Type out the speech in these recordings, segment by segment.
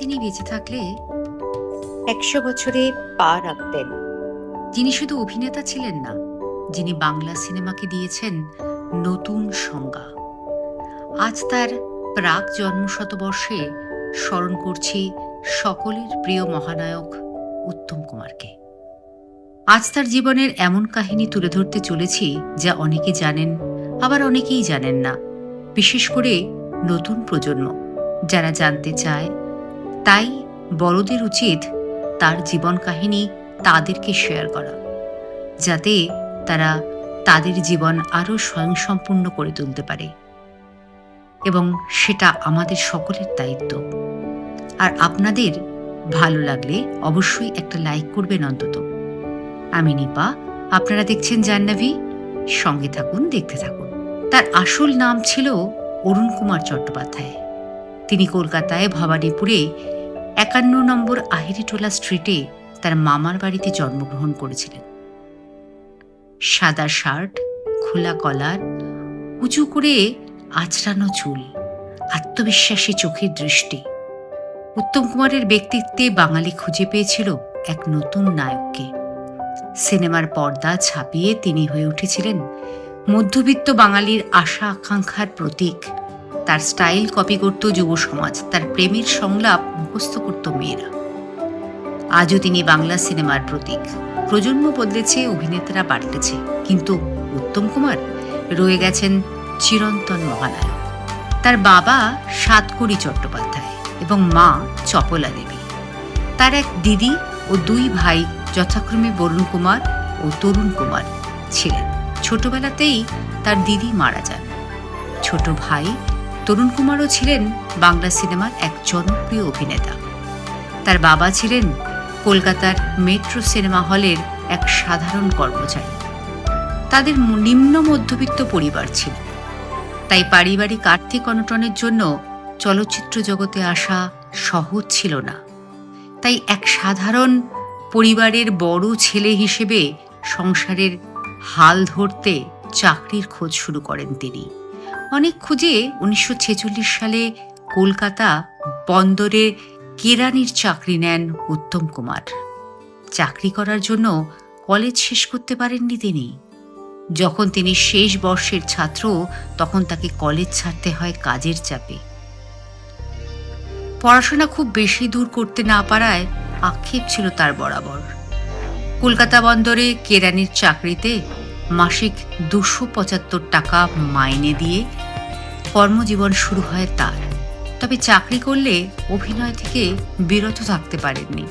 তিনি বেঁচে থাকলে একশো বছরে পা রাখতেন। যিনি শুধু অভিনেতা ছিলেন না যিনি বাংলা সিনেমাকে দিয়েছেন নতুন সংজ্ঞা। আজ তার প্রাক জন্মশতবর্ষে স্মরণ করছি সকলের প্রিয় মহানায়ক উত্তম কুমারকে। আজ তার জীবনের এমন কাহিনী তুলে ধরতে চলেছি যা অনেকে জানেন আবার অনেকেই জানেন না বিশেষ করে নতুন প্রজন্ম যারা জানতে চায় তাই বড়দের উচিত তার জীবন কাহিনী তাদেরকে শেয়ার করা, যাতে তারা তাদের জীবন আরও স্বয়ংসম্পূর্ণ করে তুলতে পারে। এবং সেটা আমাদের সকলের দায়িত্ব। আর আপনাদের ভালো লাগলে অবশ্যই একটা লাইক করবেন অন্তত। আমি নিপা, আপনারা দেখছেন জাহ্নবী। সঙ্গে থাকুন, দেখতে থাকুন। তার আসল নাম ছিল অরুণ কুমার চট্টোপাধ্যায়। তিনি কলকাতায় ভবানীপুরে একান্ন নম্বর আহিরিটোলা স্ট্রিটে তার মামার বাড়িতে জন্মগ্রহণ করেছিলেন। সাদা শার্ট, খোলা কলার, উঁচু করে আঁচড়ানো চুল, আত্মবিশ্বাসী চোখের দৃষ্টি। উত্তম কুমারের ব্যক্তিত্বে বাঙালি খুঁজে পেয়েছিল এক নতুন নায়ককে। সিনেমার পর্দা ছাপিয়ে তিনি হয়ে উঠেছিলেন মধ্যবিত্ত বাঙালির আশা আকাঙ্ক্ষার প্রতীক তার স্টাইল কপি করত যুব সমাজ, তার প্রেমের সংলাপ মুখস্থ করত মেয়েরা। আজও তিনি বাংলা সিনেমার প্রতীক। প্রজন্ম বদলেছে, অভিনেতারা পাল্টেছে, কিন্তু উত্তম কুমার রয়ে গেছেন চিরন্তন মহানায়ক। তার বাবা সাতকড়ি চট্টোপাধ্যায় এবং মা চপলা দেবী। তার এক দিদি ও দুই ভাই যথাক্রমে বরুণ কুমার ও তরুণ কুমার ছিলেন। ছোটবেলাতেই তার দিদি মারা যান। ছোট ভাই তরুণ কুমারও ছিলেন বাংলা সিনেমার এক জনপ্রিয় অভিনেতা। তার বাবা ছিলেন কলকাতার মেট্রো সিনেমা হলের এক সাধারণ কর্মচারী। তাদের নিম্ন মধ্যবিত্ত পরিবার ছিল। তাই পারিবারিক আর্থিক অনটনের জন্য চলচ্চিত্র জগতে আসা সহজ ছিল না। তাই এক সাধারণ পরিবারের বড় ছেলে হিসেবে সংসারের হাল ধরতে চাকরির খোঁজ শুরু করেন তিনি। অনেক খুঁজে উনিশশো ছেচল্লিশ সালে কলকাতা বন্দরে কেরানির চাকরি নেন উত্তম কুমার। চাকরি করার জন্য কলেজ শেষ করতে পারেননি তিনি। যখন তিনি শেষ বর্ষের ছাত্র, তখন তাকে কলেজ ছাড়তে হয় কাজের চাপে। পড়াশোনা খুব বেশি দূর করতে না পারায় আক্ষেপ ছিল তার বরাবর। কলকাতা বন্দরে কেরানির চাকরিতে মাসিক দুশো পঁচাত্তর টাকা মাইনে দিয়ে কর্মজীবন শুরু হয় তার। তবে চাকরি করলে অভিনয় থেকে বিরত থাকতে পারেননি।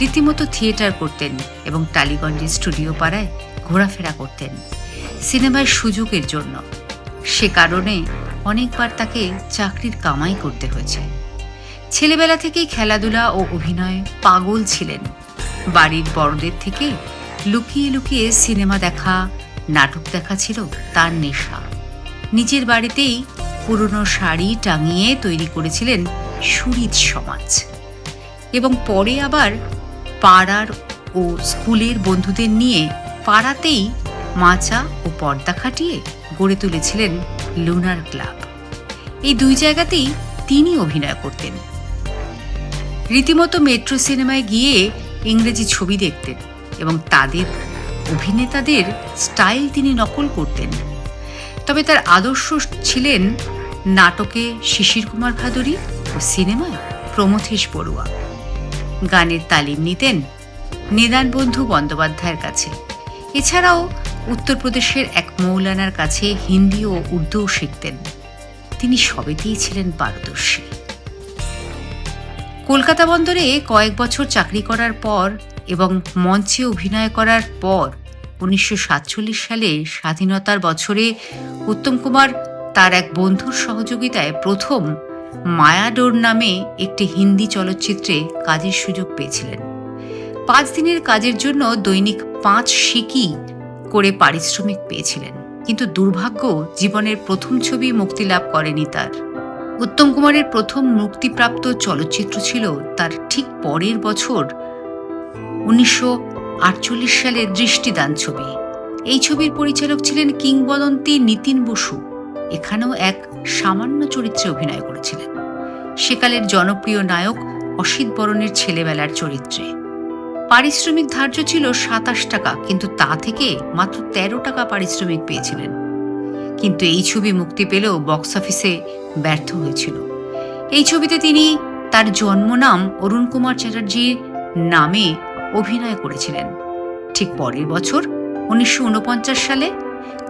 রীতিমতো থিয়েটার করতেন এবং টালিগঞ্জের স্টুডিও পাড়ায় ঘোরাফেরা করতেন। সিনেমার সুযোগের জন্য। সে কারণে অনেকবার তাকে চাকরির কামাই করতে হয়েছে। ছেলেবেলা থেকেই খেলাধুলা ও অভিনয়ে পাগল ছিলেন। বাড়ির বড়দের থেকে লুকিয়ে লুকিয়ে সিনেমা দেখা, নাটক দেখা ছিল তার নেশা। নিজের বাড়িতেই পুরনো শাড়ি টাঙিয়ে তৈরি করেছিলেন সুরিত সমাজ। এবং পরে আবার পাড়ার ও স্কুলের বন্ধুদের নিয়ে পাড়াতেই মাচা ও পর্দা খাটিয়ে গড়ে তুলেছিলেন লুনার ক্লাব। এই দুই জায়গাতেই তিনি অভিনয় করতেন। রীতিমতো মেট্রো সিনেমায় গিয়ে ইংরেজি ছবি দেখতেন এবং তাদের অভিনেতাদের স্টাইল তিনি নকল করতেন। তবে তার আদর্শ ছিলেন নাটকে শিশির কুমার ভাদুরী ও সিনেমায় প্রমথেশ বড়ুয়া। গানের তালিম নিতেন নিদান বন্ধু বন্দ্যোপাধ্যায়ের কাছে। এছাড়াও উত্তরপ্রদেশের এক মৌলানার কাছে হিন্দি ও উর্দুও শিখতেন। তিনি সবেতেই ছিলেন পারদর্শী। কলকাতা বন্দরে কয়েক বছর চাকরি করার পর এবং মঞ্চে অভিনয় করার পর উনিশশো সাতচল্লিশ সালে স্বাধীনতার বছরে উত্তম কুমার তার এক বন্ধুর সহযোগিতায় প্রথম মায়াডোর নামে একটি হিন্দি চলচ্চিত্রে কাজের সুযোগ পেয়েছিলেন। পাঁচ দিনের কাজের জন্য দৈনিক পাঁচ সিকি করে পারিশ্রমিক পেয়েছিলেন। কিন্তু দুর্ভাগ্য, জীবনের প্রথম ছবি মুক্তি লাভ করেনি তার। উত্তম কুমারের প্রথম মুক্তিপ্রাপ্ত চলচ্চিত্র ছিল তার ঠিক পরের বছর উনিশশো আটচল্লিশ সালের দৃষ্টিদান ছবি। এই ছবির পরিচালক ছিলেন কিংবদন্তি নিতিন বসু। এখানেও এক সামান্য চরিত্রে অভিনয় করেছিলেন। সেকালের জনপ্রিয় নায়ক অসিত বরণের ছেলেবেলার চরিত্রে। পারিশ্রমিক ধার্য ছিল সাতাশ টাকা, কিন্তু তা থেকে মাত্র তেরো টাকা পারিশ্রমিক পেয়েছিলেন। কিন্তু এই ছবি মুক্তি পেলেও বক্স অফিসে ব্যর্থ হয়েছিল। এই ছবিতে তিনি তার জন্মনাম অরুণ কুমার চ্যাটার্জির নামে অভিনয় করেছিলেন। ঠিক পরের বছর উনিশশো ঊনপঞ্চাশ সালে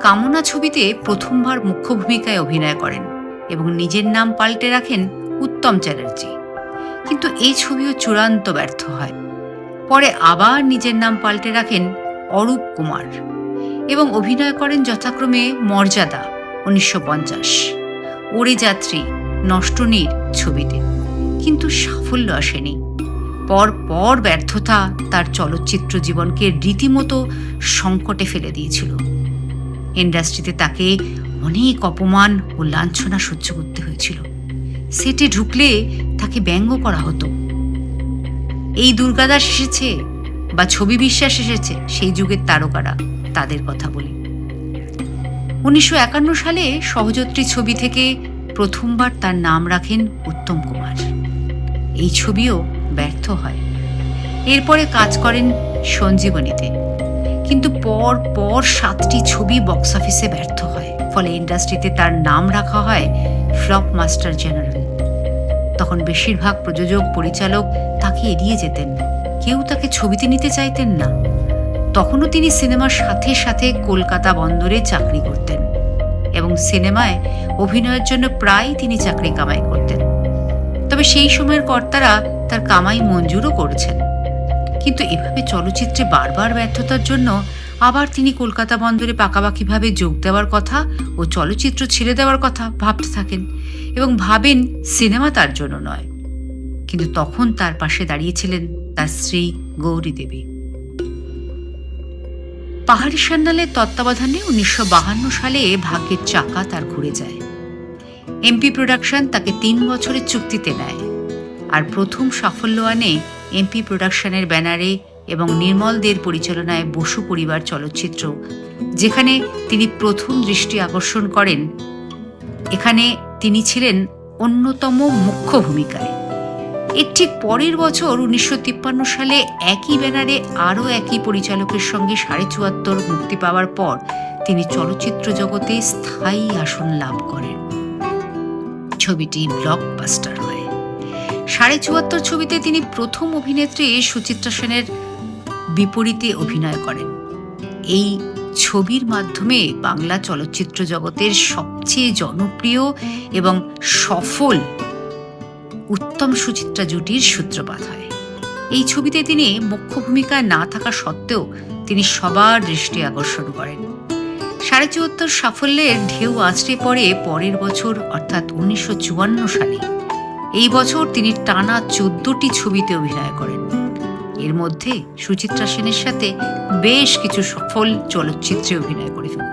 কামনা ছবিতে প্রথমবার মুখ্য ভূমিকায় অভিনয় করেন এবং নিজের নাম পাল্টে রাখেন উত্তম চ্যাটার্জি। কিন্তু এই ছবিও চূড়ান্ত ব্যর্থ হয়। পরে আবার নিজের নাম পাল্টে রাখেন অরূপ কুমার এবং অভিনয় করেন যথাক্রমে মর্যাদা, উনিশশো পঞ্চাশ। ওরে যাত্রী নষ্টনীর ছবিতে। কিন্তু সাফল্য আসেনি। পর পর ব্যর্থতা তার চলচ্চিত্র জীবনকে রীতিমতো সংকটে ফেলে দিয়েছিল। ইন্ডাস্ট্রিতে তাকে অনেক অপমান ও লাঞ্ছনা সহ্য করতে হয়েছিল। সেটে ঢুকলে তাকে ব্যঙ্গ করা হতো। এই দুর্গাদাস এসেছে বা ছবি বিশ্বাস এসেছে সেই যুগের তারকারা, তাদের কথা বলি। উনিশশো একান্ন সালে সহযাত্রী ছবি থেকে প্রথমবার তার নাম রাখেন উত্তম কুমার। এই ছবিও ব্যর্থ হয়। এরপরে কাজ করেন সঞ্জীবনীতে। কিন্তু পর পর সাতটি ছবি বক্স অফিসে ব্যর্থ হয়। ফলে ইন্ডাস্ট্রিতে তার নাম রাখা হয় ফ্লপ মাস্টার জেনারেল তখন বেশিরভাগ প্রযোজক, পরিচালক তাকে এড়িয়ে যেতেন। কেউ তাকে ছবিতে নিতে চাইতেন না। তখনও তিনি সিনেমার সাথে সাথে কলকাতা বন্দরে চাকরি করতেন এবং সিনেমায় অভিনয়ের জন্য প্রায় তিনি চাকরি কামাই করতেন। তবে সেই সময়ের কর্তারা তার কামাই মঞ্জুরও করেছেন। কিন্তু এভাবে চলচ্চিত্রে বারবার ব্যর্থতার জন্য আবার তিনি কলকাতা বন্দরে পাকাপাকিভাবে যোগ দেওয়ার কথা ও চলচ্চিত্র ছেড়ে দেওয়ার কথা ভাবতে থাকেন এবং ভাবেন সিনেমা তার জন্য নয়। কিন্তু তখন তার পাশে দাঁড়িয়েছিলেন তার স্ত্রী গৌরী দেবী। পাহাড়ি সান্যালের তত্ত্বাবধানে উনিশশো সালে ভাগ্যের চাকা তার ঘুরে যায়। এমপি প্রোডাকশন তাকে তিন বছরের চুক্তিতে নেয়। আর প্রথম সাফল্য আনে এমপি প্রোডাকশনের ব্যানারে এবং নির্মল দের পরিচালনায় বসু পরিবার চলচ্চিত্র, যেখানে তিনি প্রথম দৃষ্টি আকর্ষণ করেন। এখানে তিনি ছিলেন অন্যতম মুখ্য ভূমিকায়। এর ঠিক পরের বছর উনিশশো তিপ্পান্ন সালে একই ব্যানারে আরও একই পরিচালকের সঙ্গে সাড়ে চুয়াত্তর মুক্তি পাওয়ার পর তিনি চলচ্চিত্র জগতে স্থায়ী আসন লাভ করেন। ছবিটি ব্লকবাস্টার হয়। সাড়ে চুয়াত্তর ছবিতে তিনি প্রথম অভিনেত্রী সুচিত্রা সেনের বিপরীতে অভিনয় করেন। এই ছবির মাধ্যমে বাংলা চলচ্চিত্র জগতের সবচেয়ে জনপ্রিয় এবং সফল উত্তম সুচিত্রা জুটির সূত্রপাত হয়। এই ছবিতে তিনি মুখ্য ভূমিকায় না থাকা সত্ত্বেও তিনি সবার দৃষ্টি আকর্ষণ করেন। সাড়ে চুয়াত্তর সাফল্যের ঢেউ আছড়ে পড়ে পরের বছর, অর্থাৎ উনিশশো চুয়ান্ন সালে। এই বছর তিনি টানা চোদ্দটি ছবিতে অভিনয় করেন। এর মধ্যে সুচিত্রা সেনের সাথে বেশ কিছু সফল চলচ্চিত্রে অভিনয় করে ফেলেন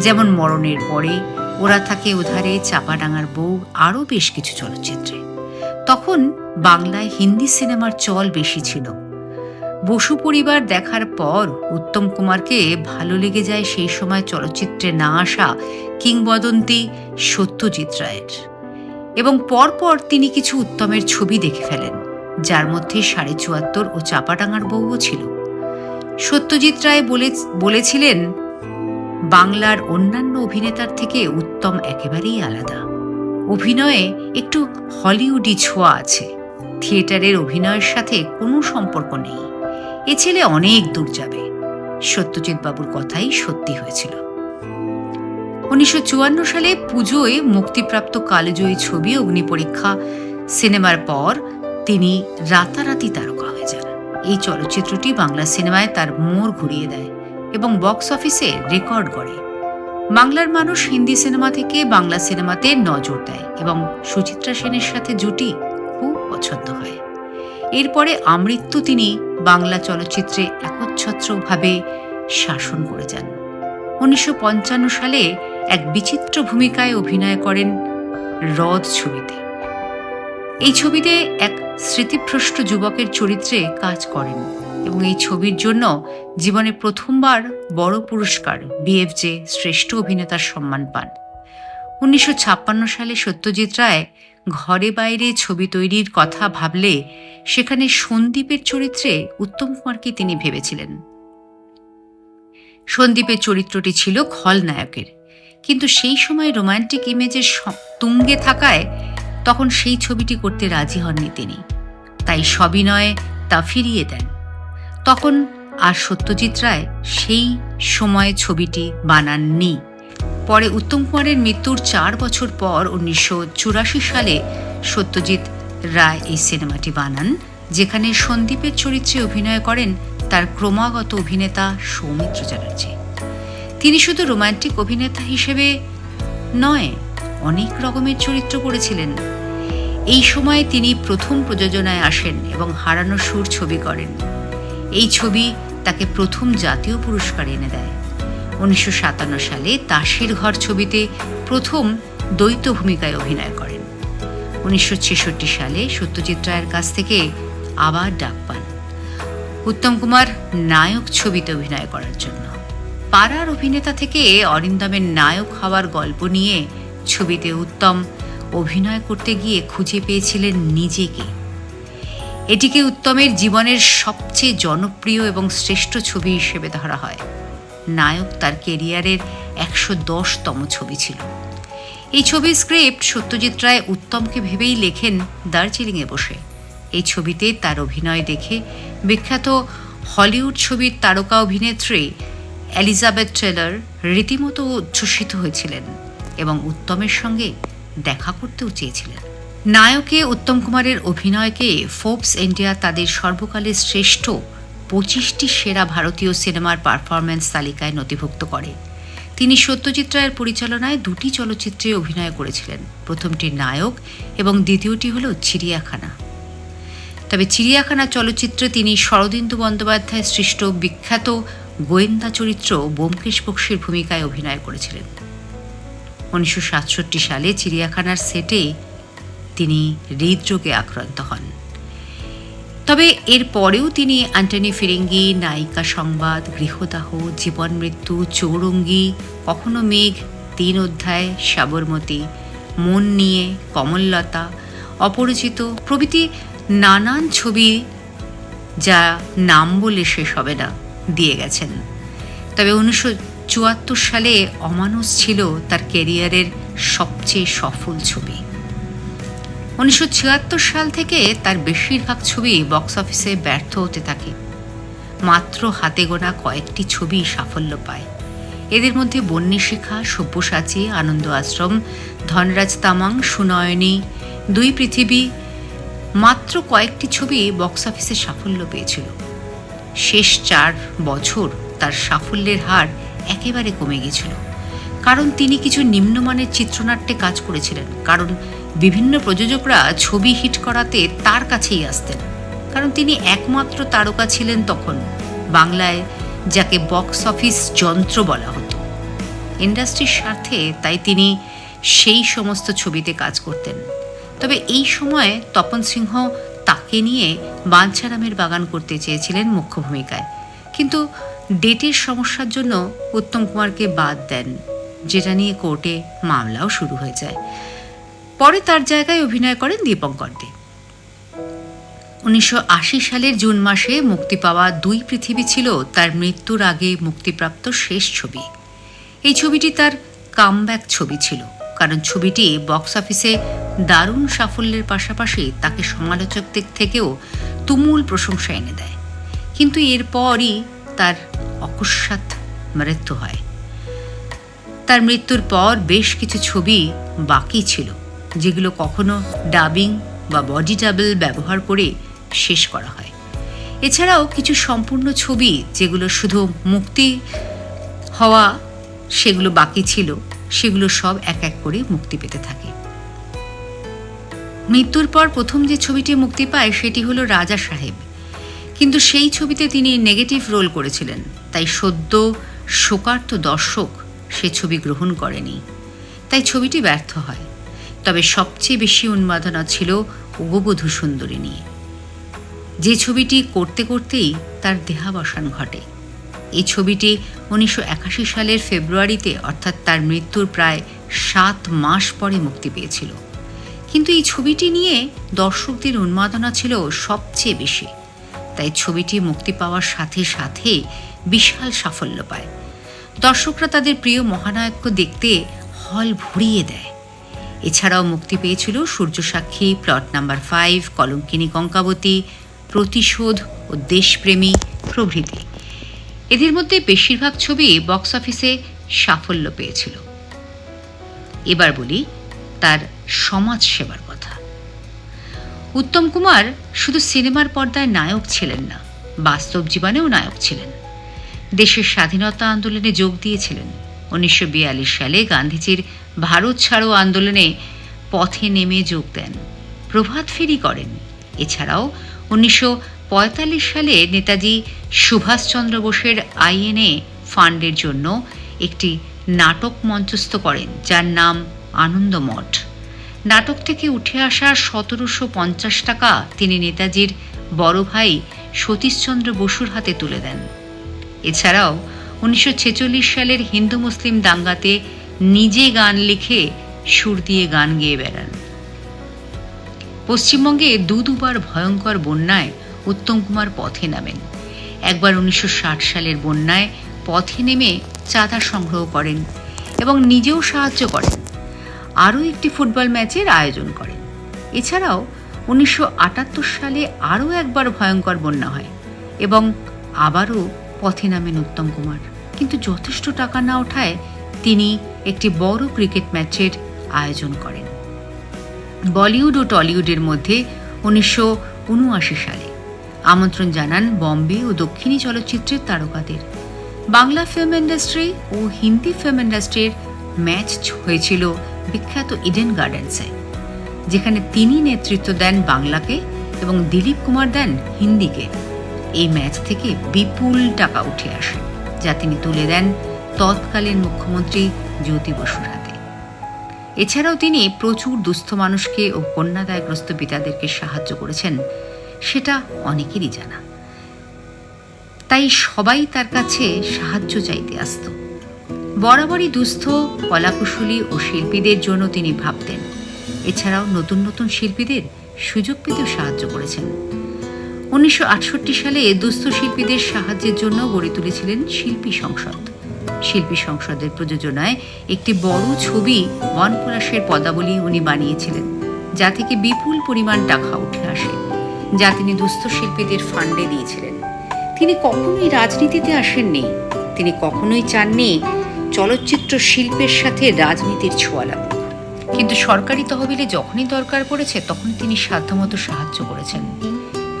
যেমন মরণের পরে ওরা থাকে উধারে, চাপাডাঙ্গার বউ, আরও বেশ কিছু চলচ্চিত্রে। তখন বাংলায় হিন্দি সিনেমার চল বেশি ছিল। বসু পরিবার দেখার পর উত্তম কুমারকে ভালো লেগে যায় সেই সময় চলচ্চিত্রে না আসা কিংবদন্তি সত্যজিৎ রায়ের। এবং পরপর তিনি কিছু উত্তমের ছবি দেখে ফেলেন, যার মধ্যে সাড়ে চুয়াত্তর ও চাপাডাঙ্গার বউও ছিল। সত্যজিৎ রায় বলে, বলেছিলেন, বাংলার অন্যান্য অভিনেতার থেকে উত্তম একেবারেই আলাদা। অভিনয়ে একটু হলিউডি ছোঁয়া আছে। থিয়েটারের অভিনয়ের সাথে কোনো সম্পর্ক নেই। এ ছেলে অনেক দূর যাবে। সত্যজিৎ বাবুর কথাই সত্যি হয়েছিল। উনিশশো চুয়ান্ন সালে পুজোয় মুক্তিপ্রাপ্ত কালজয়ী ছবি অগ্নিপরীক্ষা সিনেমার পর তিনি রাতারাতি তারকা হয়ে যান। এই চলচ্চিত্রটি বাংলা সিনেমায় তার মোড় ঘুরিয়ে দেয় এবং বক্স অফিসে রেকর্ড করে বাংলার মানুষ হিন্দি সিনেমা থেকে বাংলা সিনেমাতে নজর দেয় এবং সুচিত্রা সেনের সাথে জুটি খুব পছন্দ হয়। এরপরে আমৃত্যু তিনি বাংলা চলচ্চিত্রে একচ্ছত্রভাবে শাসন করে যান। উনিশশো পঞ্চান্ন সালে এক বিচিত্র ভূমিকায় অভিনয় করেন হ্রদ ছবিতে। এই ছবিতে এক স্মৃতিভ্রষ্ট যুবকের চরিত্রে কাজ করেন এবং এই ছবির জন্য জীবনে প্রথমবার বড় পুরস্কার বিএফজে শ্রেষ্ঠ অভিনেতার সম্মান পান। উনিশশো ছাপ্পান্ন সালে সত্যজিৎ রায় ঘরে বাইরে ছবি তৈরির কথা ভাবলে সেখানে সন্দীপের চরিত্রে উত্তম কুমারকে তিনি ভেবেছিলেন। সন্দীপের চরিত্রটি ছিল খলনায়কের। কিন্তু সেই সময় রোমান্টিক ইমেজের তুঙ্গে থাকায় তখন সেই ছবিটি করতে রাজি হননি তিনি। তাই সবিনয়ে তা ফিরিয়ে দেন। তখন আর সত্যজিৎ রায় সেই সময়ে ছবিটি বানাননি। পরে উত্তম কুমারের মৃত্যুর চার বছর পর উনিশশো চুরাশি সালে সত্যজিৎ রায় এই সিনেমাটি বানান, যেখানে সন্দীপের চরিত্রে অভিনয় করেন তার ক্রমাগত অভিনেতা সৌমিত্র চ্যাটার্জি। তিনি শুধু রোমান্টিক অভিনেতা হিসেবে নয়, অনেক রকমের চরিত্র করেছিলেন। এই সময় তিনি প্রথম প্রযোজনায় আসেন এবং হারানো সুর ছবি করেন। এই ছবি তাকে প্রথম জাতীয় পুরস্কার এনে দেয়। উনিশশো সাতান্ন সালে তাসির ঘর ছবিতে প্রথম দ্বৈত ভূমিকায় অভিনয় করেন। উনিশশো ছেষট্টি সালে সত্যজিৎ রায়ের কাছ থেকে আবার ডাক পান। উত্তম কুমার নায়ক ছবিতে অভিনয় করার জন্য। পাড়ার অভিনেতা থেকে অরিন্দমের নায়ক হওয়ার গল্প নিয়ে ছবিতে উত্তম অভিনয় করতে গিয়ে খুঁজে পেয়েছিলেন নিজেকে। এটিকে উত্তমের জীবনের সবচেয়ে জনপ্রিয় এবং শ্রেষ্ঠ ছবি হিসেবে ধরা হয়। নায়ক তার কেরিয়ারের একশো দশতম ছবি ছিল। এই ছবির স্ক্রিপ্ট সত্যজিৎ রায় উত্তমকে ভেবেই লেখেন দার্জিলিংয়ে বসে। এই ছবিতে তার অভিনয় দেখে বিখ্যাত হলিউড ছবির তারকা অভিনেত্রী এলিজাবেথ ট্রেলার রীতিমতো উচ্ছ্বসিত হয়েছিলেন এবং উত্তমের সঙ্গে দেখা করতেও চেয়েছিলেন। নায়কে উত্তম কুমারের অভিনয়কে ফোর্বস ইন্ডিয়া তাদের সর্বকালের শ্রেষ্ঠ পঁচিশটি সেরা ভারতীয় সিনেমার পারফরম্যান্স তালিকায় নথিভুক্ত করে। তিনি সত্যজিৎ রায়ের পরিচালনায় দুটি চলচ্চিত্রে অভিনয় করেছিলেন। প্রথমটি নায়ক এবং দ্বিতীয়টি হল চিড়িয়াখানা। তবে চিড়িয়াখানা চলচ্চিত্রে তিনি শরদিন্দু বন্দ্যোপাধ্যায় সৃষ্ট বিখ্যাত গোয়েন্দা চরিত্র ব্যোমকেশ বক্সির ভূমিকায় অভিনয় করেছিলেন। উনিশশো সাতষট্টি সালে চিড়িয়াখানার সেটে তিনি হৃদরোগে আক্রান্ত হন। তবে এর পরেও তিনি অ্যান্টনি ফিরিঙ্গি, নায়িকা সংবাদ, গৃহদাহ, জীবন মৃত্যু, চৌরঙ্গি, কখনো মেঘ, তিন অধ্যায়, সাবরমতী, মন নিয়ে, কমললতা, অপরিচিত প্রভৃতি নানান ছবি যা নাম বলে শেষ হবে না। দিয়ে গেছেন। তবে উনিশশো চুয়াত্তর সালে অমানুষ ছিল তার কেরিয়ারের সবচেয়ে সফল ছবি। উনিশশো ছিয়াত্তর সাল থেকে তার বেশিরভাগ ছবি বক্স অফিসে ব্যর্থ হতে থাকে। মাত্র হাতে গোনা কয়েকটি ছবি সাফল্য পায়। এদের মধ্যে বন্যিশিখা সব্যসাচী, আনন্দ আশ্রম, ধনরাজ তামাং, সুনয়নী, দুই পৃথিবী মাত্র কয়েকটি ছবি বক্স অফিসে সাফল্য পেয়েছিল। শেষ চার বছর তার সাফল্যের হার একেবারে কমে গিয়েছিল কারণ তিনি কিছু নিম্নমানের চিত্রনাট্যে কাজ করেছিলেন। কারণ বিভিন্ন প্রযোজকরা ছবি হিট করাতে তার কাছেই আসতেন। কারণ তিনি একমাত্র তারকা ছিলেন তখন, বাংলায় যাকে বক্স অফিস যন্ত্র বলা হতো। ইন্ডাস্ট্রির স্বার্থে তাই তিনি সেই সমস্ত ছবিতে কাজ করতেন। তবে এই সময়ে তপন সিংহ তাকে নিয়ে বাঞ্ছারামের বাগান করতে চেয়েছিলেন মুখ্য ভূমিকায়। কিন্তু ডেটের সমস্যার জন্য উত্তম কুমারকে বাদ দেন, যেটা নিয়ে কোর্টে মামলাও শুরু হয়ে যায়। পরে তার জায়গায় অভিনয় করেন দীপঙ্কর দে উনিশশো আশি সালের জুন মাসে মুক্তি পাওয়া দুই পৃথিবী ছিল তার মৃত্যুর আগে মুক্তিপ্রাপ্ত শেষ ছবি। এই ছবিটি তার কামব্যাক ছবি ছিল। কারণ ছবিটি বক্স অফিসে দারুণ সাফল্যের পাশাপাশি তাকে সমালোচকদের থেকেও তুমুল প্রশংসা এনে দেয়। কিন্তু এরপরই তার অকস্মাৎ মৃত্যু হয়। তার মৃত্যুর পর বেশ কিছু ছবি বাকি ছিল, যেগুলো কখনো ডাবিং বা বডি ডাবল ব্যবহার করে শেষ করা হয়। এছাড়াও কিছু সম্পূর্ণ ছবি যেগুলো শুধু মুক্তি হওয়া সেগুলো বাকি ছিল। সেগুলো সব এক এক করে মুক্তি পেতে থাকে। মৃত্যুর পর প্রথম যে ছবিটি মুক্তি পায় সেটি হলো রাজা সাহেব। কিন্তু সেই ছবিতে তিনি নেগেটিভ রোল করেছিলেন, তাই সদ্য শোকার্ত দর্শক সে ছবি গ্রহণ করেনি। তাই ছবিটি ব্যর্থ হয়। তবে সবচেয়ে বেশি উন্মাদনা ছিল ওগবধূ সুন্দরী নিয়ে যে ছবিটি করতে করতেই তার দেহাবসান ঘটে। এই ছবিটি উনিশশো একাশি সালের ফেব্রুয়ারিতে, অর্থাৎ তার মৃত্যুর প্রায় সাত মাস পরে মুক্তি পেয়েছিল। কিন্তু এই ছবিটি নিয়ে দর্শকদের উন্মাদনা ছিল সবচেয়ে বেশি। তাই ছবিটি মুক্তি পাওয়ার সাথে সাথে বিশাল সাফল্য পায়। দর্শকরা তাদের প্রিয় মহানায়ককে দেখতে হল ভরিয়ে দেয়। এছাড়াও মুক্তি পেয়েছিল Suryasakshi plot number five, Kalankini Kankabati Pratishodh ও দেশপ্রেমী প্রভৃতি। এদের মধ্যে বেশিরভাগ ছবি বক্স অফিসে সাফল্য পেয়েছিল। এবার বলি তার সমাজ সেবার কথা। উত্তম কুমার শুধু সিনেমার পর্দায় নায়ক ছিলেন না, বাস্তব জীবনেও নায়ক ছিলেন। দেশের স্বাধীনতা আন্দোলনে যোগ দিয়েছিলেন। উনিশশো বিয়াল্লিশ সালে গান্ধীজির ভারত ছাড়ো আন্দোলনে পথে নেমে যোগ দেন। প্রভাত ফেরি করেন। এছাড়াও উনিশশো সালে নেতাজি সুভাষচন্দ্র বোসের আইএনএ ফান্ডের জন্য একটি নাটক মঞ্চস্থ করেন, যার নাম আনন্দমঠ। নাটক থেকে উঠে আসা সতেরোশো পঞ্চাশ টাকা তিনি নেতাজির বড় ভাই সতীশচন্দ্র বসুর হাতে তুলে দেন। এছাড়াও উনিশশো ছেচল্লিশ সালের হিন্দু মুসলিম দাঙ্গাতে নিজে গান লিখে সুর দিয়ে গান গেয়ে বেড়ান। পশ্চিমবঙ্গে দু দুবার ভয়ঙ্কর বন্যায় উত্তম কুমার পথে নামেন। একবার উনিশশো ষাট সালের বন্যায় পথে নেমে চাঁদা সংগ্রহ করেন এবং নিজেও সাহায্য করেন। আরও একটি ফুটবল ম্যাচের আয়োজন করেন। এছাড়াও উনিশশো আটাত্তর সালে আরও একবার ভয়ঙ্কর বন্যা হয় এবং আবারও পথে নামেন উত্তম কুমার। কিন্তু যথেষ্ট টাকা না ওঠায় তিনি একটি বড় ক্রিকেট ম্যাচের আয়োজন করেন। বলিউড ও টলিউডের মধ্যে উনিশশো উনআশি সালে আমন্ত্রণ জানান বম্বে ও দক্ষিণী চলচ্চিত্রের তারকাদের। বাংলা ফিল্ম ইন্ডাস্ট্রি ও হিন্দি ফিল্ম ইন্ডাস্ট্রির ম্যাচ হয়েছিল বিখ্যাত ইডেন গার্ডেন্সে যেখানে তিনি নেতৃত্ব দেন বাংলাকে এবং দিলীপ কুমার দেন হিন্দিকে। এই ম্যাচ থেকে বিপুল টাকা উঠে আসে, যা তিনি তুলে দেন তৎকালীন মুখ্যমন্ত্রী জ্যোতি বসুর হাতে। এছাড়াও তিনি প্রচুর দুস্থ মানুষকে ও কন্যাদায়গ্রস্ত পিতাদেরকে সাহায্য করেছেন সেটা অনেকেরই জানা। তাই সবাই তার কাছে সাহায্য চাইতে আসত। বরাবরই দুস্থ, কলাকুশলী ও শিল্পীদের জন্য তিনি ভাবতেন। এছাড়াও নতুন নতুন শিল্পীদের সুযোগ পেতেও সাহায্য করেছেন। উনিশশো আটষট্টি সালে দুস্থ শিল্পীদের সাহায্যের জন্য গড়ে তুলেছিলেন শিল্পী সংসদ। শিল্পী সংসদের প্রযোজনায় একটি বড় ছবি বনপলাশের পদাবলী উনি বানিয়েছিলেন, যা থেকে বিপুল পরিমাণ টাকা উঠে আসে। যা তিনি দুস্থ শিল্পীদের ফান্ডে দিয়েছিলেন। তিনি কখনোই রাজনীতিতে আসেননি। তিনি কখনোই চাননি চলচ্চিত্র শিল্পের সাথে রাজনীতির ছোঁয়া লাগুক। কিন্তু সরকারি তহবিলে যখনই দরকার পড়েছে তখন তিনি সাধ্যমতো সাহায্য করেছেন।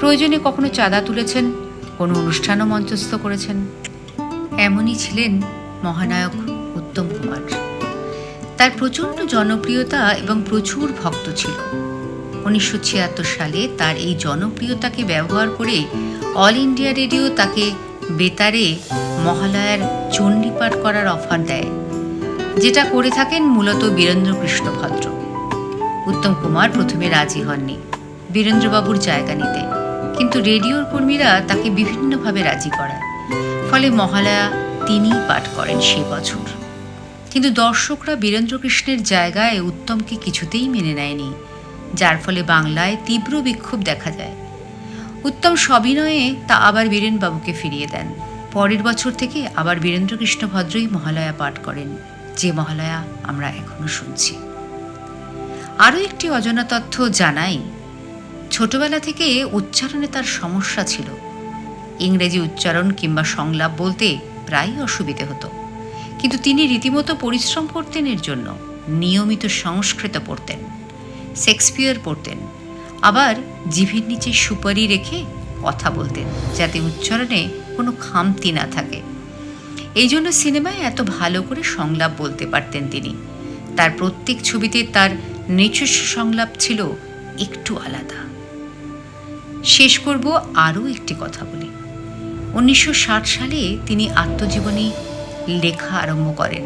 প্রয়োজনে কখনো চাঁদা তুলেছেন, কোনো অনুষ্ঠানও মঞ্চস্থ করেছেন। এমনই ছিলেন মহানায়ক উত্তম কুমার। তার প্রচণ্ড জনপ্রিয়তা এবং প্রচুর ভক্ত ছিল। উনিশশো ছিয়াত্তর সালে তার এই জনপ্রিয়তাকে ব্যবহার করে অল ইন্ডিয়া রেডিও তাকে বেতারে মহালয়ার চণ্ডীপাঠ করার অফার দেয়, যেটা করে থাকেন মূলত বীরেন্দ্র কৃষ্ণ ভদ্র। উত্তম কুমার প্রথমে রাজি হননি, বীরেন্দ্রবাবুর জায়গা নিতে। কিন্তু রেডিওর কর্মীরা তাকে বিভিন্নভাবে রাজি করায়, ফলে মহালয়া তিনিই পাঠ করেন সে বছর। কিন্তু দর্শকরা বীরেন্দ্র কৃষ্ণের জায়গায় উত্তমকে কিছুতেই মেনে নেয়নি। যার ফলে বাংলায় তীব্র বিক্ষোভ দেখা যায়। উত্তম সবিনয়ে তা আবার বীরেনবাবুকে ফিরিয়ে দেন। পরের বছর থেকে আবার বীরেন্দ্র কৃষ্ণ ভদ্রই মহালয়া পাঠ করেন। যে মহালয়া আমরা এখনও শুনছি। আরও একটি অজানা তথ্য জানাই, ছোটবেলা থেকে উচ্চারণে তার সমস্যা ছিল। ইংরেজি উচ্চারণ কিংবা সংলাপ বলতে প্রায়ই অসুবিধে হতো। কিন্তু তিনি রীতিমতো পরিশ্রম করতেন এর জন্য, নিয়মিত সংস্কৃত পড়তেন। শেক্সপিয়ার পড়তেন। আবার জিভের নিচে সুপারি রেখে কথা বলতেন, যাতে উচ্চারণে কোনো খামতি না থাকে। এই জন্য সিনেমায় এত ভালো করে সংলাপ বলতে পারতেন তিনি। তার প্রত্যেক ছবিতে তার নিজস্ব সংলাপ ছিল একটু আলাদা। শেষ করব আরও একটি কথা বলি। উনিশশো ষাট সালে তিনি আত্মজীবনী লেখা আরম্ভ করেন,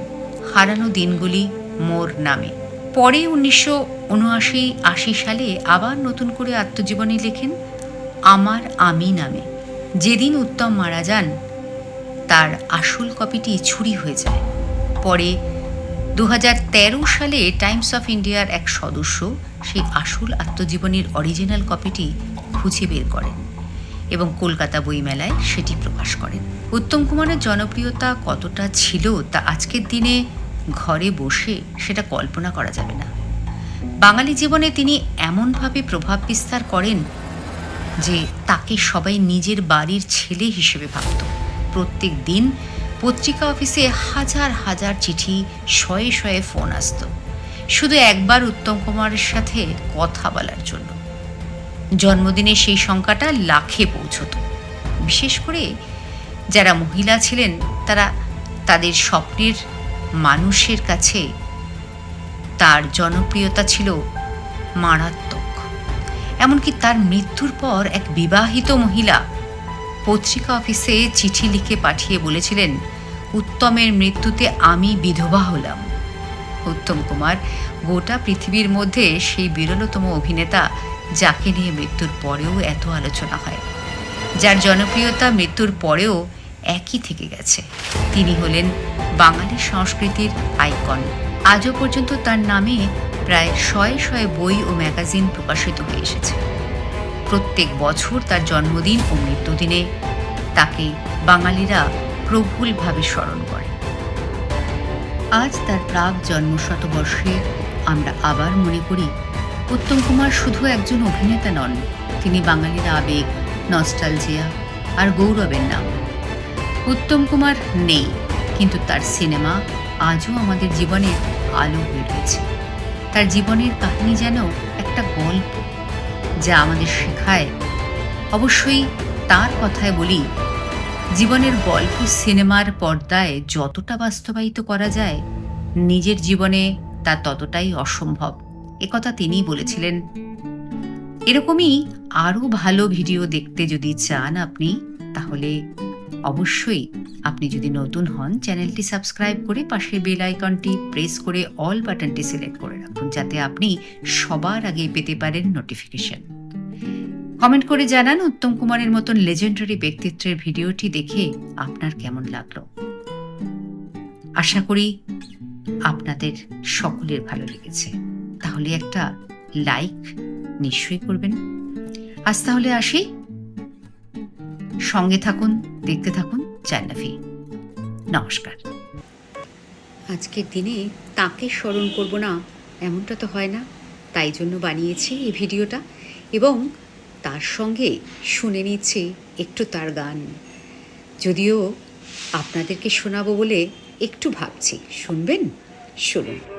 হারানো দিনগুলি মোর নামে। পরে উনিশশো উনআশি আশি সালে আবার নতুন করে আত্মজীবনী লেখেন আমার আমি নামে। যেদিন উত্তম মারা যান, তার আসল কপিটি ছুরি হয়ে যায়। পরে দু হাজার তেরো সালে টাইমস অফ ইন্ডিয়ার এক সদস্য সেই আসল আত্মজীবনীর অরিজিনাল কপিটি খুঁজে বের করেন এবং কলকাতা বইমেলায় সেটি প্রকাশ করেন। উত্তম কুমারের জনপ্রিয়তা কতটা ছিল তা আজকের দিনে ঘরে বসে সেটা কল্পনা করা যাবে না। বাঙালি জীবনে তিনি এমনভাবে প্রভাব বিস্তার করেন যে তাকে সবাই নিজের বাড়ির ছেলে হিসেবে ভাবত। প্রত্যেক দিন পত্রিকা অফিসে হাজার হাজার চিঠি শয়ে শয়ে ফোন আসত। শুধু একবার উত্তম কুমারের সাথে কথা বলার জন্য। জন্মদিনে সেই সংখ্যাটা লাখে পৌঁছত। বিশেষ করে যারা মহিলা ছিলেন, তারা তাদের স্বপ্নের মানুষের কাছে তার জনপ্রিয়তা ছিল মারাত্মক। এমনকি তার মৃত্যুর পর এক বিবাহিত মহিলা পত্রিকা অফিসে চিঠি লিখে পাঠিয়ে বলেছিলেন, উত্তমের মৃত্যুতে আমি বিধবা হলাম। উত্তম কুমার গোটা পৃথিবীর মধ্যে সেই বিরলতম অভিনেতা যাকে নিয়ে মৃত্যুর পরেও এত আলোচনা হয়। যার জনপ্রিয়তা মৃত্যুর পরেও একই থেকে গেছে। তিনি হলেন বাঙালি সংস্কৃতির আইকন। আজও পর্যন্ত তার নামে প্রায় শয়ে শয়ে বই ও ম্যাগাজিন প্রকাশিত হয়ে এসেছে। প্রত্যেক বছর তার জন্মদিন ও মৃত্যুদিনে তাকে বাঙালিরা প্রভুলভাবে স্মরণ করে। আজ তার প্রাক জন্ম শতবর্ষে আমরা আবার মনে করি, উত্তম কুমার শুধু একজন অভিনেতা নন, তিনি বাঙালির আবেগ, নস্টালজিয়া আর গৌরবের নাম। উত্তম কুমার নেই, কিন্তু তার সিনেমা আজও আমাদের জীবনের আলো হয়ে রয়েছে তার জীবনের কাহিনী যেন একটা গল্প, যা আমাদের শেখায়। অবশ্যই তার কথায় বলি, জীবনের গল্প সিনেমার পর্দায় যতটা বাস্তবায়িত করা যায়, নিজের জীবনে তা ততটাই অসম্ভব। একথা তিনিই বলেছিলেন। এরকমই আরও ভালো ভিডিও দেখতে যদি চান আপনি, তাহলে অবশ্যই আপনি যদি নতুন হন, চ্যানেলটি সাবস্ক্রাইব করে পাশের বেল আইকনটি প্রেস করে অল বাটনটি সিলেক্ট করে রাখুন, যাতে আপনি সবার আগে পেতে পারেন নোটিফিকেশন। কমেন্ট করে জানান উত্তম কুমারের মতন লেজেন্ডারি ব্যক্তিত্বের ভিডিওটি দেখে আপনার কেমন লাগল। আশা করি আপনাদের সকলের ভালো লেগেছে। তাহলে একটা লাইক নিশ্চয়ই করবেন। আজ তাহলে আসি। সঙ্গে থাকুন। দেখতে থাকুন জান্নাভি নমস্কার। আজকের দিনে তাকে স্মরণ করব না, এমনটা তো হয় না। তাই জন্য বানিয়েছি এই ভিডিওটা এবং তার সঙ্গে শুনে নিচ্ছি একটু তার গান। যদিও আপনাদেরকে শোনাবো বলে একটু ভাবছি। শুনবেন? শুনুন।